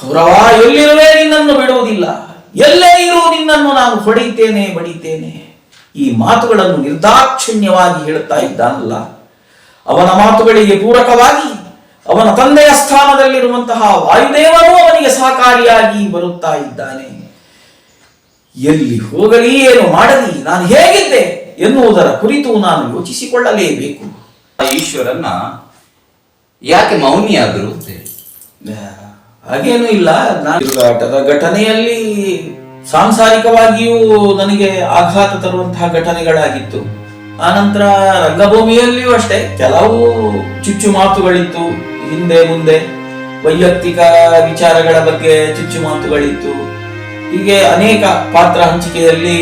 ಕೌರವ ಎಲ್ಲಿರುವೆ ನಿನ್ನನ್ನು ಬಿಡುವುದಿಲ್ಲ. ಎಲ್ಲೇ ಇರು ನಿನ್ನನ್ನು ನಾನು ಹೊಡೆಯುತ್ತೇನೆ ಬಡಿತೇನೆ ಈ ಮಾತುಗಳನ್ನು ನಿರ್ದಾಕ್ಷಿಣ್ಯವಾಗಿ ಹೇಳುತ್ತಾ ಇದ್ದಾನಲ್ಲ. ಅವನ ಮಾತುಗಳಿಗೆ ಪೂರಕವಾಗಿ ಅವನ ತಂದೆಯ ಸ್ಥಾನದಲ್ಲಿರುವಂತಹ ವಾಯುದೇವನು ಅವನಿಗೆ ಸಹಕಾರಿಯಾಗಿ ಬರುತ್ತಾ ಇದ್ದಾನೆ. ಎಲ್ಲಿ ಹೋಗಲಿ ಏನು ಮಾಡಲಿ ನಾನು ಹೇಗಿದ್ದೆ ಎನ್ನುವುದರ ಕುರಿತು ನಾನು ಯೋಚಿಸಿಕೊಳ್ಳಲೇಬೇಕು. ಈಶ್ವರನ್ನ ಯಾಕೆ ಮೌನಿಯಾದರೂ ಹಾಗೇನೂ ಇಲ್ಲ. ನಾನು ಘಟನೆಯಲ್ಲಿ ಸಾಂಸಾರಿಕವಾಗಿಯೂ ನನಗೆ ಆಘಾತ ತರುವಂತಹ ಘಟನೆಗಳಾಗಿತ್ತು. ಆನಂತರ ರಂಗಭೂಮಿಯಲ್ಲಿಯೂ ಅಷ್ಟೇ ಕೆಲವು ಚುಚ್ಚು ಮಾತುಗಳಿತ್ತು. ಹಿಂದೆ ಮುಂದೆ ವೈಯಕ್ತಿಕ ವಿಚಾರಗಳ ಬಗ್ಗೆ ಚುಚ್ಚು ಮಾತುಗಳಿತ್ತು. ಹೀಗೆ ಅನೇಕ ಪಾತ್ರ ಹಂಚಿಕೆಯಲ್ಲಿ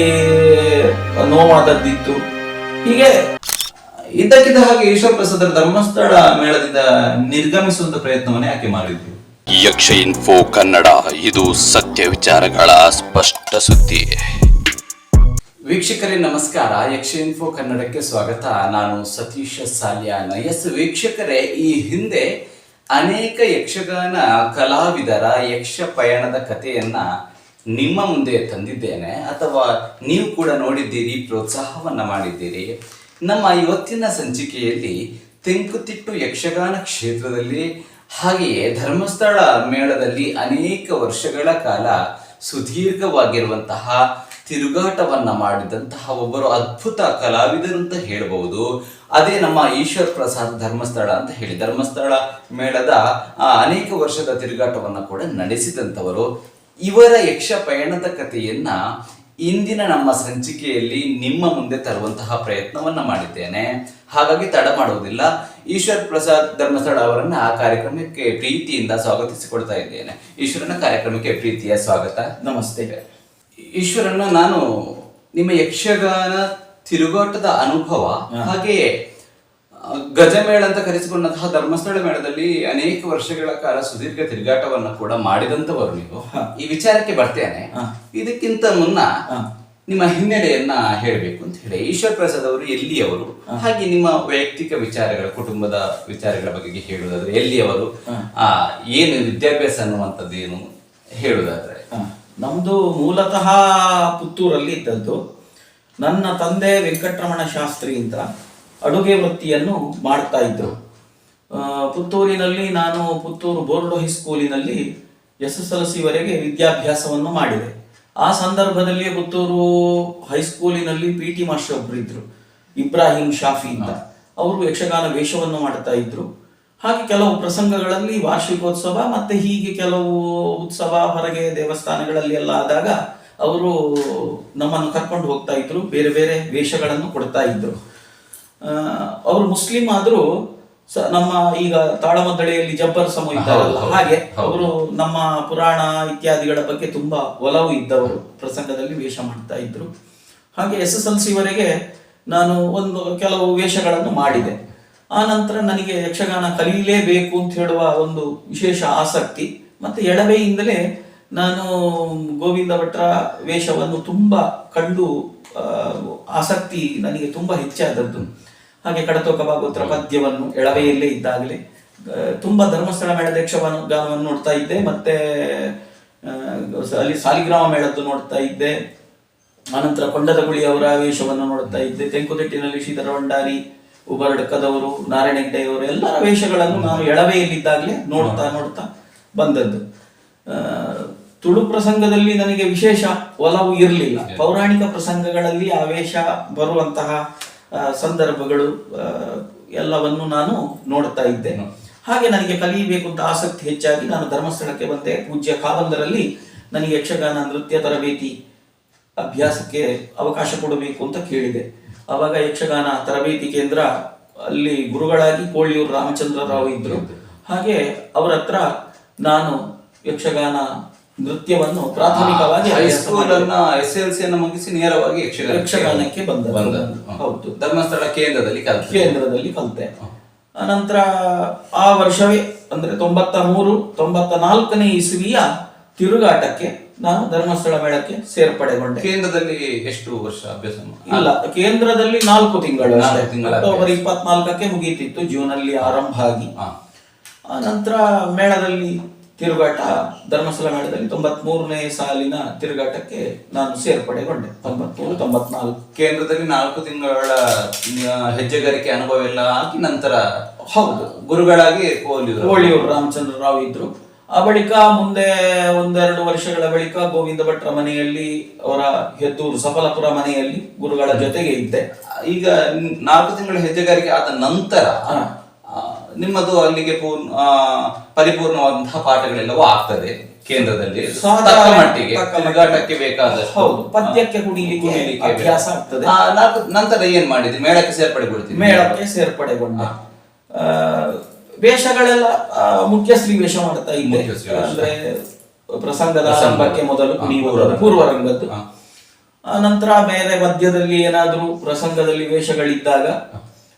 ನೋವಾದದ್ದಿತ್ತು. ಹೀಗೆ ಇದ್ದಕ್ಕಿದ್ದ ಹಾಗೆ ಈಶ್ವರ ಪ್ರಸಾದರ ಧರ್ಮಸ್ಥಳ ಮೇಳದಿಂದ ನಿರ್ಗಮಿಸುವಂತ ಪ್ರಯತ್ನವನ್ನೇ ಆಕೆ ಮಾಡಿದ್ರು ಯಕ್ಷ ಇನ್ಫೋ ಕನ್ನಡ, ಇದು ಸತ್ಯ ವಿಚಾರಗಳ ಸ್ಪಷ್ಟ ಸುದ್ದಿ. ವೀಕ್ಷಕರೇ, ನಮಸ್ಕಾರ. ಯಕ್ಷ ಇನ್ಫೋ ಕನ್ನಡಕ್ಕೆ ಸ್ವಾಗತ. ನಾನು ಸತೀಶ ಸಾಲ್ಯಾನ. ಎಸ್, ವೀಕ್ಷಕರೇ, ಈ ಹಿಂದೆ ಅನೇಕ ಯಕ್ಷಗಾನ ಕಲಾವಿದರ ಯಕ್ಷ ಪಯಣದ ಕಥೆಯನ್ನ ನಿಮ್ಮ ಮುಂದೆ ತಂದಿದ್ದೇನೆ. ಅಥವಾ ನೀವು ಕೂಡ ನೋಡಿದ್ದೀರಿ, ಪ್ರೋತ್ಸಾಹವನ್ನ ಮಾಡಿದ್ದೀರಿ. ನಮ್ಮ ಇವತ್ತಿನ ಸಂಚಿಕೆಯಲ್ಲಿ ತೆಂಕುತಿಟ್ಟು ಯಕ್ಷಗಾನ ಕ್ಷೇತ್ರದಲ್ಲಿ ಹಾಗೆಯೇ ಧರ್ಮಸ್ಥಳ ಮೇಳದಲ್ಲಿ ಅನೇಕ ವರ್ಷಗಳ ಕಾಲ ಸುದೀರ್ಘವಾಗಿರುವಂತಹ ತಿರುಗಾಟವನ್ನ ಮಾಡಿದಂತಹ ಒಬ್ಬರು ಅದ್ಭುತ ಕಲಾವಿದರು ಅಂತ ಹೇಳಬಹುದು. ಅದೇ ನಮ್ಮ ಈಶ್ವರ್ ಪ್ರಸಾದ್ ಧರ್ಮಸ್ಥಳ ಅಂತ ಹೇಳಿ, ಧರ್ಮಸ್ಥಳ ಮೇಳದ ಅನೇಕ ವರ್ಷದ ತಿರುಗಾಟವನ್ನ ಕೂಡ ನಡೆಸಿದಂಥವರು. ಇವರ ಯಕ್ಷ ಪಯಣದ ಕಥೆಯನ್ನ ಇಂದಿನ ನಮ್ಮ ಸಂಚಿಕೆಯಲ್ಲಿ ನಿಮ್ಮ ಮುಂದೆ ತರುವಂತಹ ಪ್ರಯತ್ನವನ್ನ ಮಾಡಿದ್ದೇನೆ. ಹಾಗಾಗಿ ತಡ ಮಾಡುವುದಿಲ್ಲ. ಈಶ್ವರ್ ಪ್ರಸಾದ್ ಧರ್ಮಸ್ಥಳ ಅವರನ್ನ ಆ ಕಾರ್ಯಕ್ರಮಕ್ಕೆ ಪ್ರೀತಿಯಿಂದ ಸ್ವಾಗತಿಸಿಕೊಳ್ತಾ ಇದ್ದೇನೆ. ಈಶ್ವರನ ಕಾರ್ಯಕ್ರಮಕ್ಕೆ ಪ್ರೀತಿಯ ಸ್ವಾಗತ. ನಮಸ್ತೆ. ಈಶ್ವರನ್ನ ನಾನು ನಿಮ್ಮ ಯಕ್ಷಗಾನ ತಿರುಗಾಟದ ಅನುಭವ ಹಾಗೆಯೇ ಗಜಮೇಳ ಅಂತ ಕರೆಸಿಕೊಂಡಂತಹ ಧರ್ಮಸ್ಥಳ ಮೇಳದಲ್ಲಿ ಅನೇಕ ವರ್ಷಗಳ ಕಾಲ ಸುದೀರ್ಘ ತಿರುಗಾಟವನ್ನು ಕೂಡ ಮಾಡಿದಂತವರು ನೀವು. ಈ ವಿಚಾರಕ್ಕೆ ಬರ್ತೇನೆ. ಇದಕ್ಕಿಂತ ಮುನ್ನ ನಿಮ್ಮ ಹಿನ್ನೆಲೆಯನ್ನ ಹೇಳಬೇಕು ಅಂತ ಹೇಳಿ ಈಶ್ವರ್ ಪ್ರಸಾದ್ ಅವರು ಎಲ್ಲಿಯವರು? ಹಾಗೆ ನಿಮ್ಮ ವೈಯಕ್ತಿಕ ವಿಚಾರಗಳ ಕುಟುಂಬದ ವಿಚಾರಗಳ ಬಗ್ಗೆ ಹೇಳುವುದಾದ್ರೆ ಎಲ್ಲಿಯವರು? ಆ ಏನು ವಿದ್ಯಾಭ್ಯಾಸ ಅನ್ನುವಂಥದ್ದು ಏನು ಹೇಳುವುದಾದ್ರೆ. ನಮ್ದು ಮೂಲತಃ ಪುತ್ತೂರಲ್ಲಿ ಇದ್ದದ್ದು ನನ್ನ ತಂದೆ ವೆಂಕಟರಮಣ ಶಾಸ್ತ್ರಿ ಅಂತ. ಅಡುಗೆ ವೃತ್ತಿಯನ್ನು ಮಾಡ್ತಾ ಇದ್ರು. ಆ, ಪುತ್ತೂರಿನಲ್ಲಿ ನಾನು ಪುತ್ತೂರು ಬೋರ್ಡ್ ಹೈಸ್ಕೂಲಿನಲ್ಲಿ ಎಸ್ ಎಸ್ ಎಲ್ ಸಿವರೆಗೆ ವಿದ್ಯಾಭ್ಯಾಸವನ್ನು ಮಾಡಿದೆ. ಆ ಸಂದರ್ಭದಲ್ಲಿ ಪುತ್ತೂರು ಹೈಸ್ಕೂಲಿನಲ್ಲಿ ಪಿ ಟಿ ಮಾಸ್ಟರ್ ಒಬ್ರು ಇದ್ರು ಇಬ್ರಾಹಿಂ ಶಾಫಿ ಅಂತ. ಅವರು ಯಕ್ಷಗಾನ ವೇಷವನ್ನು ಮಾಡ್ತಾ ಇದ್ರು. ಹಾಗೆ ಕೆಲವು ಪ್ರಸಂಗಗಳಲ್ಲಿ ವಾರ್ಷಿಕೋತ್ಸವ ಮತ್ತೆ ಹೀಗೆ ಕೆಲವು ಉತ್ಸವ ಹೊರಗೆ ದೇವಸ್ಥಾನಗಳಲ್ಲಿ ಎಲ್ಲ ಆದಾಗ ಅವರು ನಮ್ಮನ್ನು ಕರ್ಕೊಂಡು ಹೋಗ್ತಾ ಇದ್ರು ಬೇರೆ ಬೇರೆ ವೇಷಗಳನ್ನು ಕೊಡ್ತಾ ಇದ್ರು. ಅವರು ಮುಸ್ಲಿಂ ಆದರೂ ನಮ್ಮ ಈಗ ತಾಳಮದ್ದಳೆಯಲ್ಲಿ ಜಬ್ಬರ್ ಸಮೂಹ ಇದ್ದಾರಲ್ಲ ಹಾಗೆ ಅವರು ನಮ್ಮ ಪುರಾಣ ಇತ್ಯಾದಿಗಳ ಬಗ್ಗೆ ತುಂಬಾ ಒಲವು ಇದ್ದವರು ಪ್ರಸಂಗದಲ್ಲಿ ವೇಷ ಮಾಡ್ತಾ ಇದ್ರು. ಹಾಗೆ ಎಸ್ ಎಸ್ ಎಲ್ ಸಿವರೆಗೆ ನಾನು ಒಂದು ಕೆಲವು ವೇಷಗಳನ್ನು ಮಾಡಿದೆ. ಆ ನಂತರ ನನಗೆ ಯಕ್ಷಗಾನ ಕಲೀಲೇಬೇಕು ಅಂತ ಹೇಳುವ ಒಂದು ವಿಶೇಷ ಆಸಕ್ತಿ ಮತ್ತೆ ಎಳವೆಯಿಂದಲೇ ನಾನು ಗೋವಿಂದ ಭಟ್ರ ವೇಷವನ್ನು ತುಂಬಾ ಕಂಡು ಆಸಕ್ತಿ ನನಗೆ ತುಂಬಾ ಹೆಚ್ಚಾದದ್ದು. ಹಾಗೆ ಕಡತೋಕ ಭಾಗವತರ ಪದ್ಯವನ್ನು ಎಳವೆಯಲ್ಲೇ ಇದ್ದಾಗಲೇ ತುಂಬ ಧರ್ಮಸ್ಥಳ ಮೇಳದ ಗಾನವನ್ನು ನೋಡ್ತಾ ಇದ್ದೆ ಮತ್ತೆ ಅಲ್ಲಿ ಸಾಲಿಗ್ರಾಮ ಮೇಳದ್ದು ನೋಡ್ತಾ ಇದ್ದೆ ಆನಂತರ ಕೊಂಡದ ಗುಳಿ ಅವರ ವೇಷವನ್ನು ನೋಡ್ತಾ ಇದ್ದೆ ತೆಂಕುತಿಟ್ಟಿನಲ್ಲಿ ಶ್ರೀಧರ ಭಂಡಾರಿ ಉಬರಡ್ಕದವರು ನಾರಾಯಣ ಹೆಗ್ಡೆಯವರು ಎಲ್ಲರ ವೇಷಗಳನ್ನು ನಾನು ಎಳವೆಯಲ್ಲಿದ್ದಾಗಲೇ ನೋಡ್ತಾ ನೋಡ್ತಾ ಬಂದದ್ದು. ತುಳು ಪ್ರಸಂಗದಲ್ಲಿ ನನಗೆ ವಿಶೇಷ ಒಲವು ಇರಲಿಲ್ಲ. ಪೌರಾಣಿಕ ಪ್ರಸಂಗಗಳಲ್ಲಿ ಆವೇಶ ವೇಷ ಬರುವಂತಹ ಸಂದರ್ಭಗಳು ಎಲ್ಲವನ್ನು ನಾನು ನೋಡ್ತಾ ಇದ್ದೇನೆ ಹಾಗೆ ನನಗೆ ಕಲಿಯಬೇಕು ಅಂತ ಆಸಕ್ತಿ ಹೆಚ್ಚಾಗಿ ನಾನು ಧರ್ಮಸ್ಥಳಕ್ಕೆ ಬಂದೆ. ಪೂಜ್ಯ ಕಾವಂದರಲ್ಲಿ ನನಗೆ ಯಕ್ಷಗಾನ ನೃತ್ಯ ತರಬೇತಿ ಅಭ್ಯಾಸಕ್ಕೆ ಅವಕಾಶ ಕೊಡಬೇಕು ಅಂತ ಕೇಳಿದೆ. ಅವಾಗ ಯಕ್ಷಗಾನ ತರಬೇತಿ ಕೇಂದ್ರ ಅಲ್ಲಿ ಗುರುಗಳಾಗಿ ಕೋಳಿಯೂರು ರಾಮಚಂದ್ರ ರಾವ್ ಇದ್ರು. ಹಾಗೆ ಅವರ ಹತ್ರ ನಾನು ಯಕ್ಷಗಾನ ನೃತ್ಯವನ್ನು ಪ್ರಾಥಮಿಕವಾಗಿ ಹೈಸ್ಕೂಲ್ ಅನ್ನ ಎಸ್ ಎಲ್ ಸಿ ಅನ್ನು ಮುಗಿಸಿ ನೇರವಾಗಿ ಯಕ್ಷಗಾನ ಯಕ್ಷಗಾನಕ್ಕೆ. ಬಂದದ್ದು. ಹೌದು. ಧರ್ಮಸ್ಥಳ ಕೇಂದ್ರದಲ್ಲಿ ಕಲಿತು. ಕೇಂದ್ರದಲ್ಲಿ ಕಲಿತೆ. ಅನಂತರ ಆ ವರ್ಷವೇ ಅಂದ್ರೆ ತೊಂಬತ್ತ ಮೂರು ತೊಂಬತ್ತ ನಾಲ್ಕನೇ ಇಸುವಿಯ ತಿರುಗಾಟಕ್ಕೆ ನಾನು ಧರ್ಮಸ್ಥಳ ಮೇಳಕ್ಕೆ ಸೇರ್ಪಡೆಗೊಂಡೆ. ಕೇಂದ್ರದಲ್ಲಿ ಎಷ್ಟು ವರ್ಷ ಅಭ್ಯಾಸ ಇಲ್ಲ ಕೇಂದ್ರದಲ್ಲಿ ನಾಲ್ಕು ತಿಂಗಳು ಅಕ್ಟೋಬರ್ ಇಪ್ಪತ್ನಾಲ್ಕಕ್ಕೆ ಮುಗಿಯುತ್ತಿತ್ತು ಜೂನ್ ಅಲ್ಲಿ ಆರಂಭ ಆಗಿ. ಆ ನಂತರ ಮೇಳದಲ್ಲಿ ತಿರುಗಾಟ ಧರ್ಮಸ್ಥಳ ಮೇಳದಲ್ಲಿ ತೊಂಬತ್ಮೂರನೇ ಸಾಲಿನ ತಿರುಗಾಟಕ್ಕೆ ನಾನು ಸೇರ್ಪಡೆಗೊಂಡೆ. ತೊಂಬತ್ಮೂರು ತೊಂಬತ್ನಾಲ್ಕು. ಕೇಂದ್ರದಲ್ಲಿ ನಾಲ್ಕು ತಿಂಗಳ ಹೆಜ್ಜೆಗಾರಿಕೆ ಅನುಭವ ಎಲ್ಲ ಆಗಿ ನಂತರ ಹೌದು. ಗುರುಗಳಾಗಿ ಕೋಲಿಯವರು ರಾಮಚಂದ್ರ ರಾವ್ ಇದ್ರು. ಆ ಬಳಿಕ ಮುಂದೆ ಒಂದೆರಡು ವರ್ಷಗಳ ಬಳಿಕ ಗೋವಿಂದ ಭಟ್ರ ಮನೆಯಲ್ಲಿ ಅವರ ಹೆದ್ದೂರು ಸಫಲಪುರ ಮನೆಯಲ್ಲಿ ಗುರುಗಳ ಜೊತೆಗೆ ಇದ್ದೆ. ಈಗ ನಾಲ್ಕು ತಿಂಗಳ ಹೆಜ್ಜೆಗಾರಿಕೆ ಆದ ನಂತರ ನಿಮ್ಮದು ಅಲ್ಲಿಗೆ ಪೂರ್ಣ ಪರಿಪೂರ್ಣವಾದಂತಹ ಪಾಠಗಳೆಲ್ಲವೂ ಆಗ್ತದೆ ಕೇಂದ್ರದಲ್ಲಿ. ತಕ್ಕ ಮಟ್ಟಿಗೆ ತಿರುಗಾಟಕ್ಕೆ ಬೇಕಾದಷ್ಟು ಪದ್ಯಕ್ಕೆ ಕುಣಿಲಿಕ್ಕೆ ಅಭ್ಯಾಸ. ಆಗ್ತದೆ. ನಂತರ ಏನ್ ಮಾಡಿದ್ರಿ? ಮೇಳಕ್ಕೆ ಸೇರ್ಪಡೆಗೊಳ್ತೀವಿ ಮೇಳಕ್ಕೆ ಸೇರ್ಪಡೆಗೊಂಡ. ವೇಷಗಳೆಲ್ಲ ಮುಖ್ಯ ಸ್ತ್ರೀ ವೇಷ ಮಾಡ್ತಾ ಇದ್ದೆ. ಅಂದ್ರೆ ಪ್ರಸಂಗದ ಸಂಭಕ್ಕೆ ಆರಂಭಕ್ಕೆ ಮೊದಲು. ಪೂರ್ವರಂಗದ್ದು. ನಂತರ ಬೇರೆ ಮಧ್ಯದಲ್ಲಿ ಏನಾದ್ರೂ ಪ್ರಸಂಗದಲ್ಲಿ ವೇಷಗಳಿದ್ದಾಗ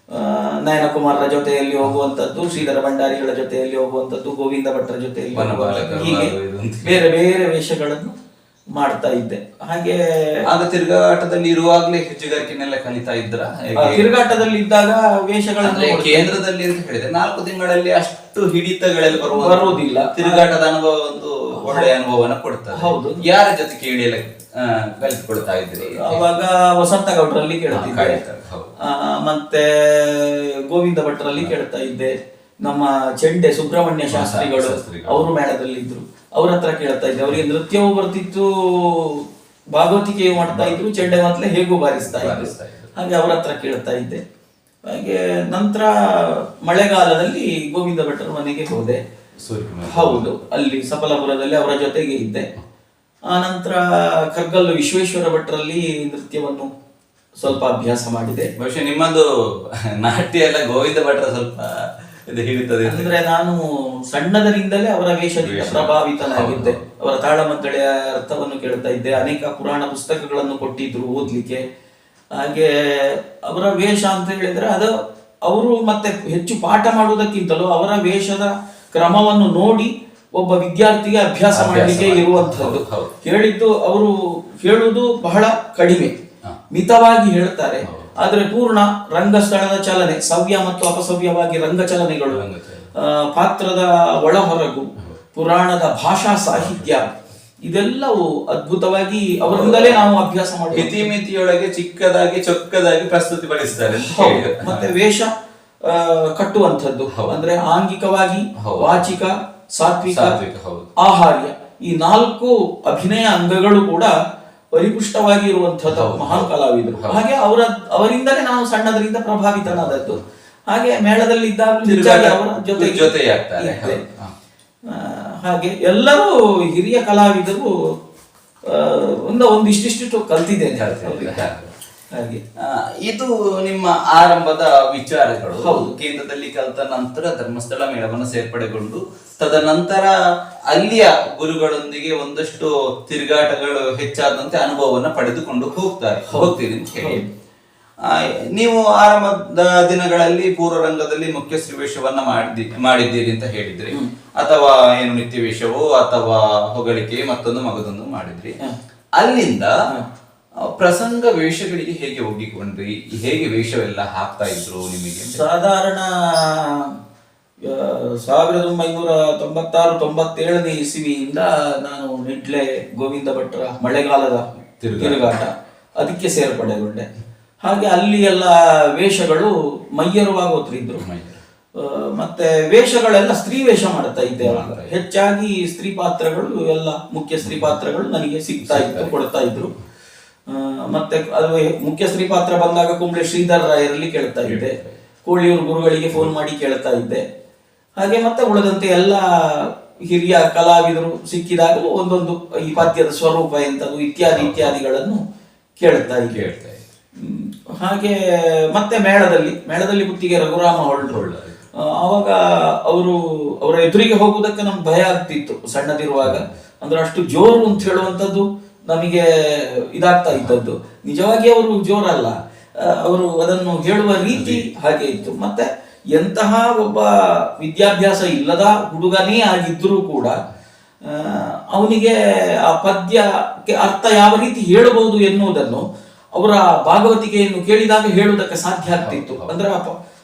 ಆ, ನಯನಕುಮಾರರ ಜೊತೆಯಲ್ಲಿ ಹೋಗುವಂತದ್ದು ಶ್ರೀಧರ ಭಂಡಾರಿಗಳ ಜೊತೆಯಲ್ಲಿ ಹೋಗುವಂತದ್ದು ಗೋವಿಂದ ಭಟ್ರ ಜೊತೆಯಲ್ಲಿ ಹೀಗೆ. ಬೇರೆ ಬೇರೆ ವೇಷಗಳನ್ನು ಮಾಡ್ತಾ ಇದ್ದೆ. ಹಾಗೆ ಆಗ ತಿರುಗಾಟದಲ್ಲಿ ಇರುವಾಗಲೇ ಹೆಜ್ಜೆಗಾರಿಕೆನೆಲ್ಲ ಕಲಿತಾ ಇದ್ರ? ತಿರುಗಾಟದಲ್ಲಿ ಇದ್ದಾಗ ವೇಷಗಳನ್ನು ಕೇಂದ್ರದಲ್ಲಿ ಅಂತ ಹೇಳಿದ್ರೆ ನಾಲ್ಕು ತಿಂಗಳಲ್ಲಿ ಅಷ್ಟು ಹಿಡಿತಗಳೆಲ್ಲ ಬರುವ ಬರುವುದಿಲ್ಲ. ತಿರುಗಾಟದ ಅನುಭವ ಒಂದು ಒಳ್ಳೆಯ ಅನುಭವನ ಕೊಡ್ತಾರೆ ಹೌದು. ಯಾರ ಜೊತೆ ಕೇಳಿ ಎಲ್ಲ ಕಲಿತುಕೊಳ್ತಾ ಇದ್ರಿ? ಅವಾಗ ವಸಂತ ಗೌಡ್ರಲ್ಲಿ ಕೇಳ್ತಿದ್ದೆ ಹೌದು. ಮತ್ತೆ ಗೋವಿಂದ ಭಟ್ರಲ್ಲಿ ಕೇಳ್ತಾ ಇದ್ದೆ. ನಮ್ಮ ಚೆಂಡೆ ಸುಬ್ರಹ್ಮಣ್ಯ ಶಾಸ್ತ್ರಿಗಳು. ಅವರು ಮೇಳದಲ್ಲಿ ಇದ್ರು ಅವ್ರ ಹತ್ರ ಕೇಳ್ತಾ ಇದ್ದೆ. ಅವರಿಗೆ ನೃತ್ಯವೂ ಬರ್ತಿತ್ತು ಭಾಗವತಿಕೆಯು ಮಾಡ್ತಾ ಇದ್ರು. ಚೆಂಡೆ ಮೊದಲೇ ಹೇಗೂ ಬಾರಿಸ್ತಾ ಇದ್ರು. ಹಾಗೆ ಅವ್ರ ಹತ್ರ ಕೇಳ್ತಾ ಇದ್ದೆ. ಹಾಗೆ ನಂತರ ಮಳೆಗಾಲದಲ್ಲಿ ಗೋವಿಂದ ಭಟ್ರ ಮನೆಗೆ ಹೋದೆ. ಹೌದು ಅಲ್ಲಿ ಸಫಲಪುರದಲ್ಲಿ ಅವರ ಜೊತೆಗೆ ಇದ್ದೆ. ಆ ನಂತರ ಕರ್ಗಲ್ಲು ವಿಶ್ವೇಶ್ವರ ಭಟ್ರಲ್ಲಿ ನೃತ್ಯವನ್ನು ಸ್ವಲ್ಪ ಅಭ್ಯಾಸ ಮಾಡಿದೆ ಬಹುಶಃ ನಿಮ್ಮದು ನಾಟ್ಯ ಎಲ್ಲ ಗೋವಿಂದ ಭಟ್ರ ಸ್ವಲ್ಪ ಹಿಡಿತದೆ ಅಂತ. ಅಂದ್ರೆ ನಾನು ಸಣ್ಣದರಿಂದಲೇ ಅವರ ವೇಷದಿಂದ ವೇಷ. ಪ್ರಭಾವಿತನಾಗಿದ್ದೆ ಅವರ ತಾಳಮದ್ದಳೆಯ ಅರ್ಥವನ್ನು ಕೇಳ್ತಾ ಇದ್ದೆ ಅನೇಕ ಪುರಾಣ ಪುಸ್ತಕಗಳನ್ನು ಕೊಟ್ಟಿದ್ರು ಓದ್ಲಿಕ್ಕೆ ಹಾಗೆ ಅವರ ವೇಷ ಅಂತ ಹೇಳಿದ್ರೆ ಅದು ಅವರು ಮತ್ತೆ ಹೆಚ್ಚು ಪಾಠ ಮಾಡುವುದಕ್ಕಿಂತಲೂ ಅವರ ವೇಷದ ಕ್ರಮವನ್ನು ನೋಡಿ ಒಬ್ಬ ವಿದ್ಯಾರ್ಥಿಗೆ ಅಭ್ಯಾಸ ಮಾಡಲಿಕ್ಕೆ ಮಾಡಿ. ಇರುವಂತಹದ್ದು ಹೌದು, ಹೌದು. ಹೇಳಿದ್ದು ಅವರು ಹೇಳುವುದು ಬಹಳ ಕಡಿಮೆ. ಮಿತವಾಗಿ ಹೇಳ್ತಾರೆ ಆದರೆ ಪೂರ್ಣ ರಂಗಸ್ಥಳದ ಚಲನೆ ಸವ್ಯ ಮತ್ತು ಅಪಸವ್ಯವಾಗಿ ರಂಗಚಲನೆಗಳು ಚಲನೆಗಳು ಪಾತ್ರದ ಒಳಹೊರಗು ಪುರಾಣದ ಭಾಷಾ ಸಾಹಿತ್ಯ ಇದೆಲ್ಲವೂ ಅದ್ಭುತವಾಗಿ ಅವರಿಂದಲೇ ನಾವು ಅಭ್ಯಾಸ ಮಾಡಿ ಇತಿಮಿತಿಯೊಳಗೆ ಚಿಕ್ಕದಾಗಿ ಚೊಕ್ಕದಾಗಿ ಪ್ರಸ್ತುತಿ ಪಡಿಸ್ತಾರೆ ಮತ್ತೆ ವೇಷ ಕಟ್ಟುವಂಥದ್ದು. ಅಂದ್ರೆ ಆಂಗಿಕವಾಗಿ ವಾಚಿಕ ಸಾತ್ವಿಕ ಸಾತ್ವಿಕ, ಆಹಾರ್ಯ. ಈ ನಾಲ್ಕು ಅಭಿನಯ ಅಂಗಗಳು ಕೂಡ ಪರಿಪುಷ್ಟವಾಗಿ ಇರುವಂತಹದ್ದು ಮಹಾನ್ ಕಲಾವಿದರು. ಹಾಗೆ ಅವರ ಅವರಿಂದಲೇ ನಾವು ಸಣ್ಣದರಿಂದ ಪ್ರಭಾವಿತನಾದದ್ದು. ಹಾಗೆ ಮೇಳದಲ್ಲಿ ಜೊತೆಯಾಗ್ತಾರೆ. ಹಾಗೆ ಎಲ್ಲರೂ ಹಿರಿಯ ಕಲಾವಿದರು ಒಂದು ಒಂದಿಷ್ಟಿಷ್ಟು ಅಂತ ಕಲ್ತಿದ್ದೀರಾ? ಹಾಗೆ. ಇದು ನಿಮ್ಮ ಆರಂಭದ ವಿಚಾರಗಳು. ಹೌದು. ಕೇಂದ್ರದಲ್ಲಿ ಕಲಿತ ನಂತರ ಧರ್ಮಸ್ಥಳ ಮೇಳವನ್ನು ಸೇರ್ಪಡೆಗೊಂಡು ತದನಂತರ ಅಲ್ಲಿಯ ಗುರುಗಳೊಂದಿಗೆ ಒಂದಷ್ಟು ತಿರುಗಾಟಗಳು ಹೆಚ್ಚಾದಂತೆ ಅನುಭವವನ್ನು ಪಡೆದುಕೊಂಡು ಹೋಗ್ತಾರೆ. ಹೋಗ್ತೀರಿ ಅಂತ ಹೇಳಿ. ಆ, ನೀವು ಆರಂಭದ ದಿನಗಳಲ್ಲಿ ಪೂರ್ವರಂಗದಲ್ಲಿ ಮುಖ್ಯ ವೇಷವನ್ನ ಮಾಡಿದ್ದಿ ಮಾಡಿದ್ದೀರಿ ಅಂತ ಹೇಳಿದ್ರಿ. ಅಥವಾ ಏನು ನಿತ್ಯ ವೇಷವೋ ಅಥವಾ ಹೊಗಳಿಕೆ ಮತ್ತೊಂದು ಮಗದೊಂದು ಮಾಡಿದ್ರಿ. ಅಲ್ಲಿಂದ ಪ್ರಸಂಗ ವೇಷಗಳಿಗೆ ಹೇಗೆ ಒಗ್ಗಿಕೊಂಡ್ರಿ ಹೇಗೆ ವೇಷವೆಲ್ಲ ಹಾಕ್ತಾ ಇದ್ರು ನಿಮಗೆ? ಸಾಧಾರಣ ಸಾವಿರದ ಒಂಬೈನೂರ ತೊಂಬತ್ತಾರು ತೊಂಬತ್ತೇಳನೇ ಇಸವಿಯಿಂದ ನಾನು ನಿಡ್ಲೆ ಗೋವಿಂದ ಭಟ್ರ ಮಳೆಗಾಲದ ತಿರುಗಾಟ. ಅದಕ್ಕೆ ಸೇರ್ಪಡೆಗೊಂಡೆ ಹಾಗೆ ಅಲ್ಲಿ ಎಲ್ಲ ವೇಷಗಳು ಮೈಯರುವಾಗೋತ್ರಿದ್ರು ಮೈಯರು. ಆ, ಮತ್ತೆ ವೇಷಗಳೆಲ್ಲ ಸ್ತ್ರೀ ವೇಷ ಮಾಡ್ತಾ ಇದ್ದೆ. ಹೆಚ್ಚಾಗಿ ಸ್ತ್ರೀ ಪಾತ್ರಗಳು ಎಲ್ಲ ಮುಖ್ಯ ಸ್ತ್ರೀ ಪಾತ್ರಗಳು ನನಗೆ ಸಿಗ್ತಾ ಇತ್ತು ಕೊಡ್ತಾ ಇದ್ರು ಮತ್ತೆ ಅದು ಮುಖ್ಯ ಸ್ತ್ರೀ ಪಾತ್ರ ಬಂದಾಗ ಕುಂಬ್ಳೆ ಶ್ರೀಧರ್ ರಾಯರಲ್ಲಿ ಕೇಳ್ತಾ ಇದ್ದೆ. ಕೋಳಿಯೂರು ಗುರುಗಳಿಗೆ ಫೋನ್ ಮಾಡಿ ಕೇಳ್ತಾ ಇದ್ದೆ. ಹಾಗೆ ಮತ್ತೆ ಉಳಿದಂತೆ ಎಲ್ಲ ಹಿರಿಯ ಕಲಾವಿದರು ಸಿಕ್ಕಿದಾಗಲೂ ಒಂದೊಂದು ಈ ಪದ್ಯದ ಸ್ವರೂಪ ಎಂಥದ್ದು ಇತ್ಯಾದಿ ಇತ್ಯಾದಿಗಳನ್ನು ಕೇಳ್ತಾ ಕೇಳ್ತಾ ಹಾಗೆ ಮತ್ತೆ ಮೇಳದಲ್ಲಿ ಮೇಳದಲ್ಲಿ ಗುತ್ತಿಗೆ ರಘುರಾಮ ಹೊಳ್ಳು. ಅವಾಗ ಆವಾಗ ಅವರು ಅವರ ಎದುರಿಗೆ ಹೋಗುವುದಕ್ಕೆ ನಮ್ಗೆ ಭಯ ಆಗ್ತಿತ್ತು ಸಣ್ಣದಿರುವಾಗ. ಅಂದ್ರೆ ಅಷ್ಟು ಜೋರು ಅಂತ ಹೇಳುವಂಥದ್ದು ನಮಗೆ ಇದಾಗ್ತಾ ಇದ್ದದ್ದು. ನಿಜವಾಗಿ ಅವರು ಜೋರಲ್ಲ. ಅವರು ಅದನ್ನು ಹೇಳುವ ರೀತಿ ಹಾಗೆ ಇತ್ತು. ಮತ್ತೆ ಎಂತಹ ಒಬ್ಬ ವಿದ್ಯಾಭ್ಯಾಸ ಇಲ್ಲದ ಹುಡುಗನೇ ಆಗಿದ್ದರೂ ಕೂಡ ಅವನಿಗೆ ಆ ಪದ್ಯಕ್ಕೆ ಅರ್ಥ ಯಾವ ರೀತಿ ಹೇಳಬಹುದು ಎನ್ನುವುದನ್ನು ಅವರ ಭಾಗವತಿಕೆಯನ್ನು ಕೇಳಿದಾಗ ಹೇಳುವುದಕ್ಕೆ ಸಾಧ್ಯ ಆಗ್ತಿತ್ತು. ಅಂದ್ರೆ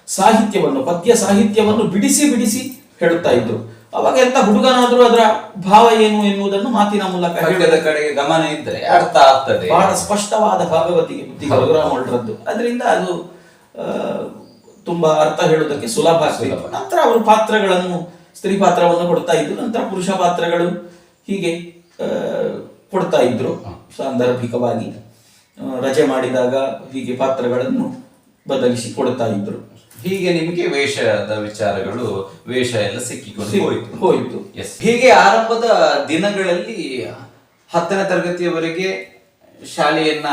ಸಾಹಿತ್ಯವನ್ನು ಪದ್ಯ ಸಾಹಿತ್ಯವನ್ನು ಬಿಡಿಸಿ ಬಿಡಿಸಿ ಹೇಳುತ್ತಾ ಇದ್ರು. ಅವಾಗ ಎಂತ ಹುಡುಗನಾದ್ರೂ ಅದರ ಭಾವ ಏನು ಎನ್ನುವುದನ್ನು ಮಾತಿನ ಮೂಲಕ ಕಡೆಗೆ ಗಮನ ಇದ್ರೆ ಅರ್ಥ ಆಗ್ತದೆ. ಬಹಳ ಸ್ಪಷ್ಟವಾದ ಭಾಗವತಿಗೆ ಬುದ್ಧಿ ಹೊರಡ್ರದ್ದು ಅದರಿಂದ ಅದು ತುಂಬಾ ಅರ್ಥ ಹೇಳುವುದಕ್ಕೆ ಸುಲಭ ಆಗ್ತಿತ್ತು. ನಂತರ ಅವರು ಪಾತ್ರಗಳನ್ನು ಸ್ತ್ರೀ ಪಾತ್ರವನ್ನು ಕೊಡ್ತಾ ಇದ್ರು. ನಂತರ ಪುರುಷ ಪಾತ್ರಗಳು ಹೀಗೆ ಕೊಡ್ತಾ ಇದ್ರು ಸಾಂದರ್ಭಿಕವಾಗಿ. ರಜೆ ಮಾಡಿದಾಗ ಹೀಗೆ ಪಾತ್ರಗಳನ್ನು ಬದಲಿಸಿ ಕೊಡ್ತಾ ಇದ್ರು. ಹೀಗೆ ನಿಮಗೆ ವೇಷದ ವಿಚಾರಗಳು ವೇಷ ಎಲ್ಲ ಸಿಕ್ಕಿಕೊಂಡು ಸಿಕ್- ಹೋಯ್ತು. ಹೋಯ್ತು. Yes. ಹೀಗೆ ಆರಂಭದ ದಿನಗಳಲ್ಲಿ ಹತ್ತನೇ ತರಗತಿಯವರೆಗೆ ಶಾಲೆಯನ್ನ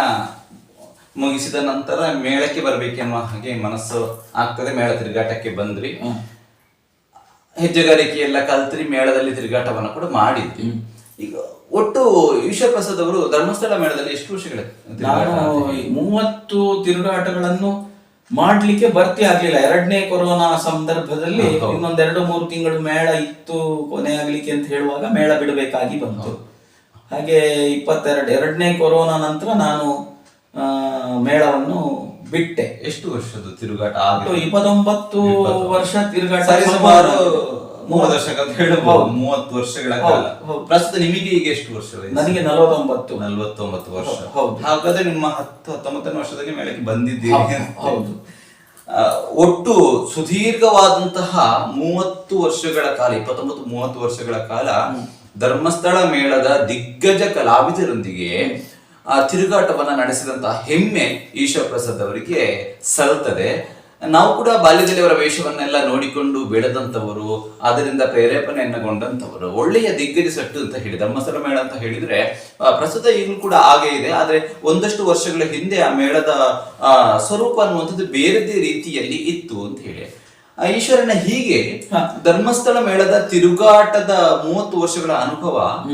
ಮುಗಿಸಿದ ನಂತರ ಮೇಳಕ್ಕೆ ಬರ್ಬೇಕೆನ್ನುವ ಹಾಗೆ ಮನಸ್ಸು ಆಗ್ತದೆ. ಮೇಳ ತಿರುಗಾಟಕ್ಕೆ ಬಂದ್ರಿ ಹೆಜ್ಜೆಗಾರಿಕೆ ಎಲ್ಲ ಕಲ್ತ್ರಿ ಮೇಳದಲ್ಲಿ ತಿರುಗಾಟವನ್ನು ಕೂಡ ಮಾಡಿದ್ವಿ. ಈಗ ಒಟ್ಟು ಈಶ್ವರ ಪ್ರಸಾದ್ ಅವರು ಧರ್ಮಸ್ಥಳ ಮೇಳದಲ್ಲಿ ಎಷ್ಟು ವರ್ಷಗಳ ಮೂವತ್ತು ತಿರುಗಾಟಗಳನ್ನು ಮಾಡ್ಲಿಕ್ಕೆ ಬರ್ತಿ ಆಗ್ಲಿಲ್ಲ. ಎರಡನೇ ಕೊರೋನಾ ಸಂದರ್ಭದಲ್ಲಿ. ಇನ್ನೊಂದೆರಡು ಮೂರು ತಿಂಗಳು ಮೇಳ ಇತ್ತು ಕೊನೆ ಆಗ್ಲಿಕ್ಕೆ ಅಂತ ಹೇಳುವಾಗ ಮೇಳ ಬಿಡಬೇಕಾಗಿ ಬಂತು. ಹಾಗೆ ಇಪ್ಪತ್ತೆರಡು ಎರಡನೇ ಕೊರೋನಾ ನಂತರ ನಾನು ಮೇಳವನ್ನು ಬಿಟ್ಟೆ. ಎಷ್ಟು ವರ್ಷದ ತಿರುಗಾಟ ಇಪ್ಪತ್ತೊಂಬತ್ತು ವರ್ಷ ತಿರುಗಾಟ ಮೂವತ್ತು ವರ್ಷ ಅಂತ ಹೇಳ್ಬೋದು ಮೂವತ್ತು ವರ್ಷಗಳ ಕಾಲ. ಪ್ರಸ್ತುತ ನಿಮಗೆ ಈಗ ಎಷ್ಟು ವರ್ಷ? ನನಗೆ ನಲವತ್ತೊಂಬತ್ತು. ನಲವತ್ತೊಂಬತ್ತು ವರ್ಷ. ಹೌದು. ಹಾಗಾದ್ರೆ ನಿಮ್ಮ ಹತ್ತು ಹತ್ತೊಂಬತ್ತನೇ ವರ್ಷದಲ್ಲಿ ಮೇಳಕ್ಕೆ ಬಂದಿದ್ದೀರಿ ಹೌದು, ಹೌದು. ಒಟ್ಟು ಸುದೀರ್ಘವಾದಂತಹ ಮೂವತ್ತು ವರ್ಷಗಳ ಕಾಲ ಇಪ್ಪತ್ತೊಂಬತ್ತು ಮೂವತ್ತು ವರ್ಷಗಳ ಕಾಲ ಧರ್ಮಸ್ಥಳ ಮೇಳದ ದಿಗ್ಗಜ ಕಲಾವಿದರೊಂದಿಗೆ ಆ ತಿರುಗಾಟವನ್ನ ನಡೆಸಿದಂತಹ ಹೆಮ್ಮೆ ಈಶ್ವರ ಪ್ರಸಾದ್ ಅವರಿಗೆ ಸಲ್ತದೆ ನಾವು ಕೂಡ ಬಾಲ್ಯದಲ್ಲಿ ಅವರ ವೇಷವನ್ನೆಲ್ಲ ನೋಡಿಕೊಂಡು ಬೆಳೆದಂತವರು ಅದರಿಂದ ಪ್ರೇರೇಪಣೆಯನ್ನಗೊಂಡಂತವರು ಒಳ್ಳೆಯ ದಿಗ್ಗಜ ಸಟ್ಟು ಅಂತ ಹೇಳಿ ಧರ್ಮಸ್ಥಳ ಮೇಳ ಅಂತ ಹೇಳಿದ್ರೆ ಪ್ರಸ್ತುತ ಈಗಲೂ ಕೂಡ ಹಾಗೆ ಇದೆ. ಆದ್ರೆ ಒಂದಷ್ಟು ವರ್ಷಗಳ ಹಿಂದೆ ಆ ಮೇಳದ ಸ್ವರೂಪ ಅನ್ನುವಂಥದ್ದು ಬೇರೆದೇ ರೀತಿಯಲ್ಲಿ ಇತ್ತು ಅಂತ ಹೇಳಿ. ಈಶ್ವರನ ಹೀಗೆ ಧರ್ಮಸ್ಥಳ ಮೇಳದ ತಿರುಗಾಟದ ಮೂವತ್ತು ವರ್ಷಗಳ ಅನುಭವ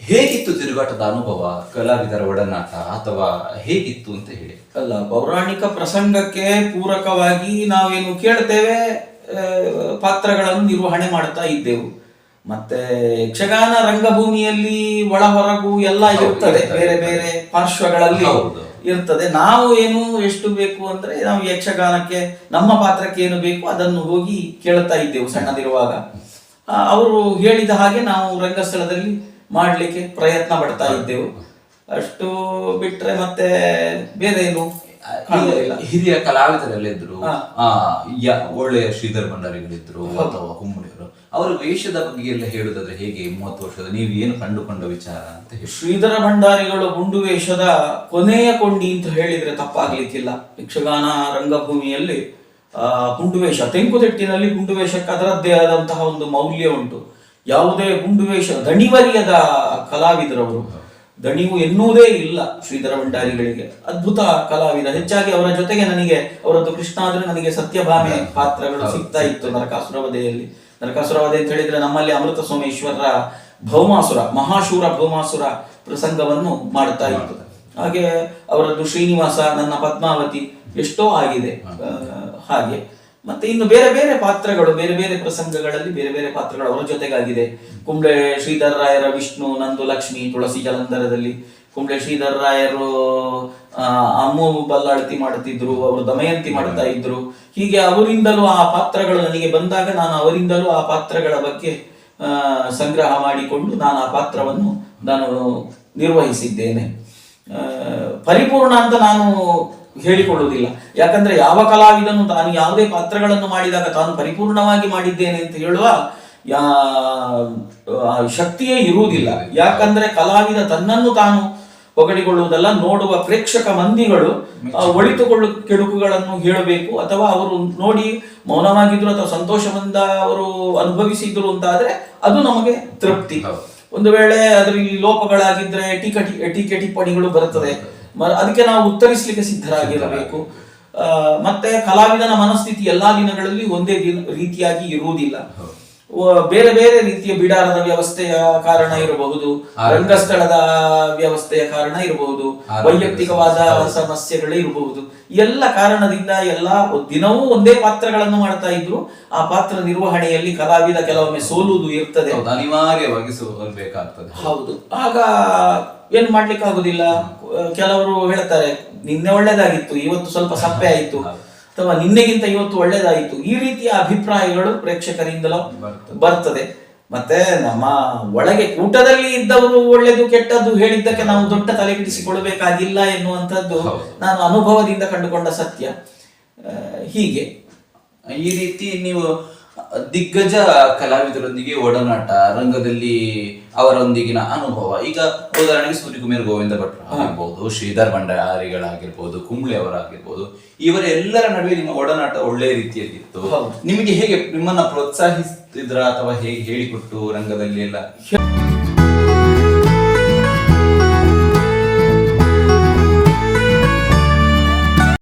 ಹೇಗಿತ್ತು ತಿರುಗಾಟದ ಅನುಭವ? ಕಲಾವಿದರ ಒಡನಾಟ ಅಥವಾ ಹೇಗಿತ್ತು ಅಂತ ಹೇಳಿ. ಅಲ್ಲ ಪೌರಾಣಿಕ ಪ್ರಸಂಗಕ್ಕೆ ಪೂರಕವಾಗಿ ನಾವೇನು ಕೇಳ್ತೇವೆ ಪಾತ್ರಗಳನ್ನು ನಿರ್ವಹಣೆ ಮಾಡ್ತಾ ಇದ್ದೆವು. ಮತ್ತೆ ಯಕ್ಷಗಾನ ರಂಗಭೂಮಿಯಲ್ಲಿ ಒಳ ಹೊರಗು ಎಲ್ಲ ಇರ್ತದೆ. ಬೇರೆ ಬೇರೆ ಪಾರ್ಶ್ವಗಳಲ್ಲಿ. ಇರ್ತದೆ. ನಾವು ಏನು ಎಷ್ಟು ಬೇಕು ಅಂದ್ರೆ ನಾವು ಯಕ್ಷಗಾನಕ್ಕೆ ನಮ್ಮ ಪಾತ್ರಕ್ಕೆ ಏನು ಬೇಕು ಅದನ್ನು ಹೋಗಿ ಕೇಳ್ತಾ ಇದ್ದೆವು ಸಣ್ಣದಿರುವಾಗ. ಅವರು ಹೇಳಿದ ಹಾಗೆ ನಾವು ರಂಗಸ್ಥಳದಲ್ಲಿ ಮಾಡ್ಲಿಕ್ಕೆ ಪ್ರಯತ್ನ ಪಡ್ತಾ ಇದ್ದೆವು. ಅಷ್ಟು ಬಿಟ್ರೆ ಮತ್ತೆ ಬೇರೆ ಏನು ಹಿರಿಯ ಕಲಾವಿದರಲ್ಲಿದ್ರು ಒಳ್ಳೆಯ ಶ್ರೀಧರ್ ಭಂಡಾರಿಗಳಿದ್ರು ಅಥವಾ ಕುಮ್ಮಡಿಯವರು ಅವರ ವೇಷದ ಬಗ್ಗೆ ಎಲ್ಲ ಹೇಳುದಾದ್ರೆ ಹೇಗೆ ಮೂವತ್ತು ವರ್ಷದ ನೀವು ಏನು ಕಂಡುಕೊಂಡ ವಿಚಾರ ಅಂತ ಹೇಳಿ. ಶ್ರೀಧರ ಭಂಡಾರಿಗಳು ಗುಂಡು ವೇಷದ ಕೊನೆಯ ಕೊಂಡಿ ಅಂತ ಹೇಳಿದ್ರೆ ತಪ್ಪಾಗ್ಲಿಕ್ಕಿಲ್ಲ. ಯಕ್ಷಗಾನ ರಂಗಭೂಮಿಯಲ್ಲಿ ಆ ಗುಂಡು ವೇಷ ತೆಂಕುತಿಟ್ಟಿನಲ್ಲಿ ಗುಂಡು ವೇಷಕ್ಕೆ ಅದರದ್ದೇ ಆದಂತಹ ಒಂದು ಮೌಲ್ಯ ಉಂಟು. ಯಾವುದೇ ಗುಂಡುವೇಷ ದಣಿವರಿಯದ ಕಲಾವಿದರವರು ದಣಿವು ಎನ್ನುವುದೇ ಇಲ್ಲ ಶ್ರೀಧರ ಭಂಡಾರಿಗಳಿಗೆ. ಅದ್ಭುತ ಕಲಾವಿದ. ಹೆಚ್ಚಾಗಿ ಅವರ ಜೊತೆಗೆ ನನಗೆ ಅವರದ್ದು ಕೃಷ್ಣ ಆದ್ರೆ ನನಗೆ ಸತ್ಯಭಾಮೆ ಪಾತ್ರಗಳು ಸಿಗ್ತಾ ಇತ್ತು ನರಕಾಸುರವಧೆಯಲ್ಲಿ. ನರಕಾಸುರವಧೆ ಅಂತ ಹೇಳಿದ್ರೆ ನಮ್ಮಲ್ಲಿ ಅಮೃತ ಸೋಮೇಶ್ವರ ಭೌಮಾಸುರ ಮಹಾಶೂರ ಭೌಮಾಸುರ ಪ್ರಸಂಗವನ್ನು ಮಾಡ್ತಾ ಇತ್ತು. ಹಾಗೆ ಅವರದ್ದು ಶ್ರೀನಿವಾಸ ನನ್ನ ಪದ್ಮಾವತಿ ಎಷ್ಟೋ ಆಗಿದೆ. ಹಾಗೆ. ಮತ್ತೆ ಇನ್ನು ಬೇರೆ ಬೇರೆ ಪಾತ್ರಗಳು ಬೇರೆ ಬೇರೆ ಪ್ರಸಂಗಗಳಲ್ಲಿ ಬೇರೆ ಬೇರೆ ಪಾತ್ರಗಳು ಅವರ ಜೊತೆಗಾಗಿದೆ. ಕುಂಬ್ಳೆ ಶ್ರೀಧರ ರಾಯರ ವಿಷ್ಣು ನಂದು ಲಕ್ಷ್ಮಿ ತುಳಸಿ ಜಲಂಧರದಲ್ಲಿ ಕುಂಬ್ಳೆ ಶ್ರೀಧರ ರಾಯರು ಅಮ್ಮು ಬಲ್ಲಾಳತಿ ಮಾಡುತ್ತಿದ್ರು ಅವರು ದಮಯಂತಿ ಮಾಡ್ತಾ ಇದ್ರು. ಹೀಗೆ ಅವರಿಂದಲೂ ಆ ಪಾತ್ರಗಳು ನನಗೆ ಬಂದಾಗ ನಾನು ಅವರಿಂದಲೂ ಆ ಪಾತ್ರಗಳ ಬಗ್ಗೆ ಸಂಗ್ರಹ ಮಾಡಿಕೊಂಡು ನಾನು ಆ ಪಾತ್ರವನ್ನು ನಾನು ನಿರ್ವಹಿಸಿದ್ದೇನೆ. ಪರಿಪೂರ್ಣ ಅಂತ ನಾನು ಹೇಳಿಕೊಳ್ಳುವುದಿಲ್ಲ. ಯಾಕಂದ್ರೆ ಯಾವ ಕಲಾವಿದನು ತಾನು ಯಾವುದೇ ಪಾತ್ರಗಳನ್ನು ಮಾಡಿದಾಗ ತಾನು ಪರಿಪೂರ್ಣವಾಗಿ ಮಾಡಿದ್ದೇನೆ ಅಂತ ಹೇಳುವ ಯಾ ಆ ಶಕ್ತಿಯೇ ಇರುವುದಿಲ್ಲ. ಯಾಕಂದ್ರೆ ಕಲಾವಿದ ತನ್ನನ್ನು ತಾನು ಒಗಡಿಕೊಳ್ಳುವುದಲ್ಲ ನೋಡುವ ಪ್ರೇಕ್ಷಕ ಮಂದಿಗಳು ಒಳಿತುಕೊಳ್ಳು ಕೆಡುಕುಗಳನ್ನು ಹೇಳಬೇಕು ಅಥವಾ ಅವರು ನೋಡಿ ಮೌನವಾಗಿದ್ರು ಅಥವಾ ಸಂತೋಷದಿಂದ ಅವರು ಅನುಭವಿಸಿದ್ರು ಅಂತ ಆದ್ರೆ ಅದು ನಮಗೆ ತೃಪ್ತಿ. ಒಂದು ವೇಳೆ ಅದರಲ್ಲಿ ಲೋಪಗಳಾಗಿದ್ರೆ ಟೀಕೆ ಟೀಕೆ ಟಿಪ್ಪಣಿಗಳು ಬರುತ್ತದೆ ಅದಕ್ಕೆ ನಾವು ಉತ್ತರಿಸಲಿಕ್ಕೆ ಸಿದ್ಧರಾಗಿರಬೇಕು. ಮತ್ತೆ ಕಲಾವಿದನ ಮನಸ್ಥಿತಿ ಎಲ್ಲಾ ದಿನಗಳಲ್ಲಿ ಒಂದೇ ದಿನ ರೀತಿಯಾಗಿ ಇರುವುದಿಲ್ಲ. ಬೇರೆ ಬೇರೆ ರೀತಿಯ ಬಿಡಾರದ ವ್ಯವಸ್ಥೆಯ ಕಾರಣ ಇರಬಹುದು ರಂಗಸ್ಥಳದ ವ್ಯವಸ್ಥೆಯ ಕಾರಣ ಇರಬಹುದು ವೈಯಕ್ತಿಕವಾದ ಸಮಸ್ಯೆಗಳೇ ಇರಬಹುದು. ಎಲ್ಲ ಕಾರಣದಿಂದ ಎಲ್ಲ ದಿನವೂ ಒಂದೇ ಪಾತ್ರಗಳನ್ನು ಮಾಡ್ತಾ ಇದ್ರು. ಆ ಪಾತ್ರ ನಿರ್ವಹಣೆಯಲ್ಲಿ ಕಲಾವಿದ ಕೆಲವೊಮ್ಮೆ ಸೋಲುವುದು ಇರ್ತದೆ. ಅನಿವಾರ್ಯವಾಗಿ ಸೋಲ್ಬೇಕಾಗ್ತದೆ. ಹೌದು. ಆಗ ಏನ್ ಮಾಡ್ಲಿಕ್ಕೆ ಆಗುದಿಲ್ಲ ಕೆಲವರು ಹೇಳ್ತಾರೆ ನಿನ್ನೆ ಒಳ್ಳೇದಾಗಿತ್ತು ಇವತ್ತು ಸ್ವಲ್ಪ ಸಪ್ಪೆ ಆಯಿತು. ಅಥವಾ ನಿನ್ನೆಗಿಂತ ಇವತ್ತು ಒಳ್ಳೇದಾಯಿತು. ಈ ರೀತಿಯ ಅಭಿಪ್ರಾಯಗಳು ಪ್ರೇಕ್ಷಕರಿಂದಲೂ ಬರ್ತದೆ. ಮತ್ತೆ ನಮ್ಮ ಒಳಗೆ ಕೂಟದಲ್ಲಿ ಇದ್ದವರು ಒಳ್ಳೆದು ಕೆಟ್ಟದ್ದು ಹೇಳಿದ್ದಕ್ಕೆ ನಾವು ದೊಡ್ಡ ತಲೆಗಿಡಿಸಿಕೊಳ್ಳಬೇಕಾಗಿಲ್ಲ ಎನ್ನುವಂಥದ್ದು ನಾನು ಅನುಭವದಿಂದ ಕಂಡುಕೊಂಡ ಸತ್ಯ. ಹೀಗೆ. ಈ ರೀತಿ ನೀವು ದಿಗ್ಗಜ ಕಲಾವಿದರೊಂದಿಗೆ ಒಡನಾಟ ರಂಗದಲ್ಲಿ ಅವರೊಂದಿಗಿನ ಅನುಭವ. ಈಗ ಉದಾಹರಣೆಗೆ ಸೂರ್ಯಕುಮಾರ್ ಗೋವಿಂದ ಭಟ್ರು ಆಗಿರ್ಬೋದು ಶ್ರೀಧರ್ ಭಂಡಾರಿಗಳಾಗಿರ್ಬೋದು ಕುಂಬ್ಳೆ ಅವರಾಗಿರ್ಬೋದು ಇವರೆಲ್ಲರ ನಡುವೆ ನಿಮ್ಮ ಒಡನಾಟ ಒಳ್ಳೆಯ ರೀತಿಯಲ್ಲಿತ್ತು. ನಿಮಗೆ ಹೇಗೆ ನಿಮ್ಮನ್ನ ಪ್ರೋತ್ಸಾಹಿಸ್ತಿದ್ರ ಅಥವಾ ಹೇಗೆ ಹೇಳಿಕೊಟ್ಟು ರಂಗದಲ್ಲಿ ಎಲ್ಲ?